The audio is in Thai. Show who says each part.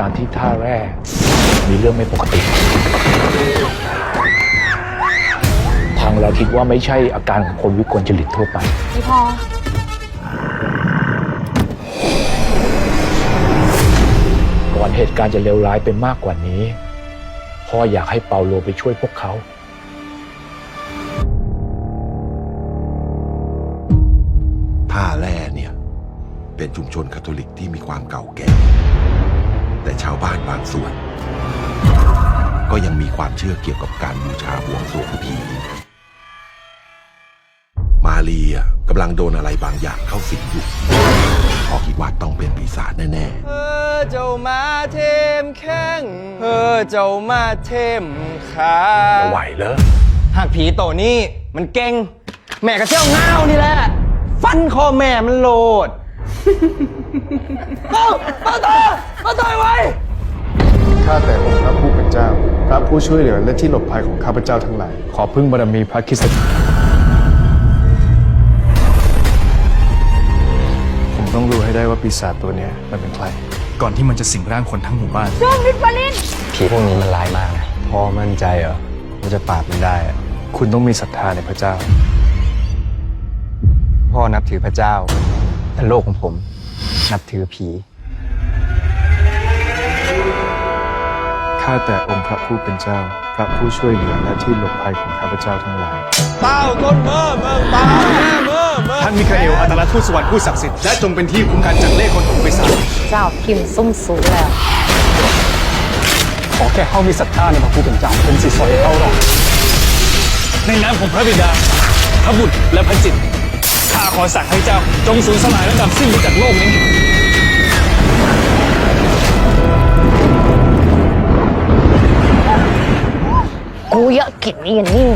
Speaker 1: การที่ท่าแร่มีเรื่องไม่ปกติ ทางเราคิดว่าไม่ใช่อาการของคนวิกลจริตทั่วไป
Speaker 2: พี่พอ
Speaker 1: ก่อนเหตุการณ์จะเลวร้ายเป็นมากกว่านี้ พ่ออยากให้เปาโลไปช่วยพวกเขา
Speaker 3: ท่าแร่เนี่ย เป็นชุมชนคาทอลิกที่มีความเก่าแก่ แต่ชาวบ้านบางส่วน ก็ยังมีความเชื่อเกี่ยวกับการบูชาบวงสรวงผีมาเรียกำลังโดนอะไรบางอย่างเข้าสิงอยู่พอคิดว่าต้องเป็นปีศาจแน่
Speaker 4: เออเจ้ามาเทมแข้งเออเจ้ามาเทมขา
Speaker 1: จะไหวเหรอ
Speaker 4: หากผีโตนี่มันเก่ง แม่ก็เจ้าเงาวนี่แหละ ฟันคอแม่มันโหลด เอ้าป้าตาป้าตายไว้
Speaker 5: ข้าแต่องค์พระผู้เป็นเจ้า พระผู้ช่วยเหลือและที่หลบภัยของข้าพเจ้าทั้งหลาย ขอพึ่งบารมีพระคริสต์ผมต้องรู้ให้ได้ว่าปีศาจตัวเนี้ยมันเป็นใคร
Speaker 6: ก่อนที่มันจะสิงร่างคนทั้งหมู่บ้าน
Speaker 4: ผีพวกนี้มันร้ายมากนะ
Speaker 5: พอมั่นใจเหรอว่าจะปราบมันได้อะคุณต้องมีศรัทธาในพระเจ้า
Speaker 4: พ่อนับถือพระเจ้า แต่โลกของผมนับถือผี
Speaker 5: ข้าแต่องค์พระผู้เป็นเจ้า พระผู้ช่วยเหลือและที่หลบภัยของข้าพเจ้าทั้งหลาย
Speaker 4: เต้าต้นเมื่อเมืองตาแม่เมื่อเมื่อ
Speaker 6: ท่านมิคาเอลอัตลทูตสวรรค์ผู้ศักดิ์สิทธิ์และจงเป็นที่คุ้มกันจากเล่ห์คนของปีศาจ
Speaker 2: เจ้าพิมพ์ซุ่มสูงแล้ว
Speaker 6: ขอแค่เข้ามีศรัทธาในพระผู้เป็นเจ้าเป็นสิทธิ์สอยเข้ารอดในน้ำของพระบิดา พระบุตรและพระจิตร ข้าขอสั่งให้เจ้า จงสูญสลายและดับสิ้นไปจากโลกนี้
Speaker 2: กูเยอะกินนี่อย่างนี้